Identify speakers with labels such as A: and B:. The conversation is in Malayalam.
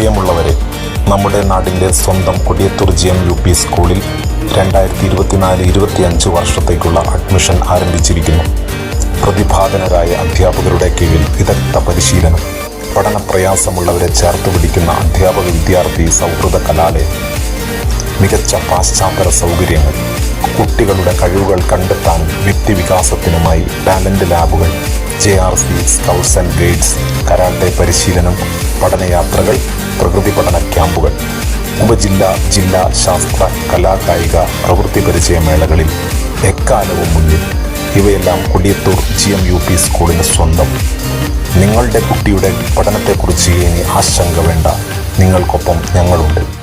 A: നമ്മുടെ നാടിന്റെ സ്വന്തം Kodiyathur G M U P സ്കൂളിൽ രണ്ടായിരത്തി ഇരുപത്തിനാല് ഇരുപത്തിയഞ്ച് വർഷത്തേക്കുള്ള അഡ്മിഷൻ ആരംഭിച്ചിരിക്കുന്നു. പ്രതിഭാതനരായ അധ്യാപകരുടെ കീഴിൽ വിദഗ്ധ പരിശീലനം പഠന പ്രയാസമുള്ളവരെ ചേർത്ത് പിടിക്കുന്ന അധ്യാപക വിദ്യാർത്ഥി സൗഹൃദ കലാലയം മികച്ച പാശ്ചാത്തല സൗകര്യങ്ങൾ കുട്ടികളുടെ കഴിവുകൾ കണ്ടെത്താൻ വ്യക്തിവികാസത്തിനുമായി ടാലന്റ് ലാബുകൾ J R C scouts and guides karate പരിശീലനം പഠനയാത്രകൾ പ്രകൃതി പഠന ക്യാമ്പുകൾ. ഉപജില്ലാ ജില്ലാ ശാസ്ത്ര കലാ കായിക പ്രവൃത്തി പരിചയ മേളകളിൽ എക്കാലവും മുന്നിൽ ഇവയെല്ലാം Kodiyathur G M U P സ്കൂളിന് സ്വന്തം. നിങ്ങളുടെ കുട്ടിയുടെ പഠനത്തെക്കുറിച്ച് ഇനി ആശങ്ക വേണ്ട. നിങ്ങൾക്കൊപ്പം ഞങ്ങളുണ്ട്.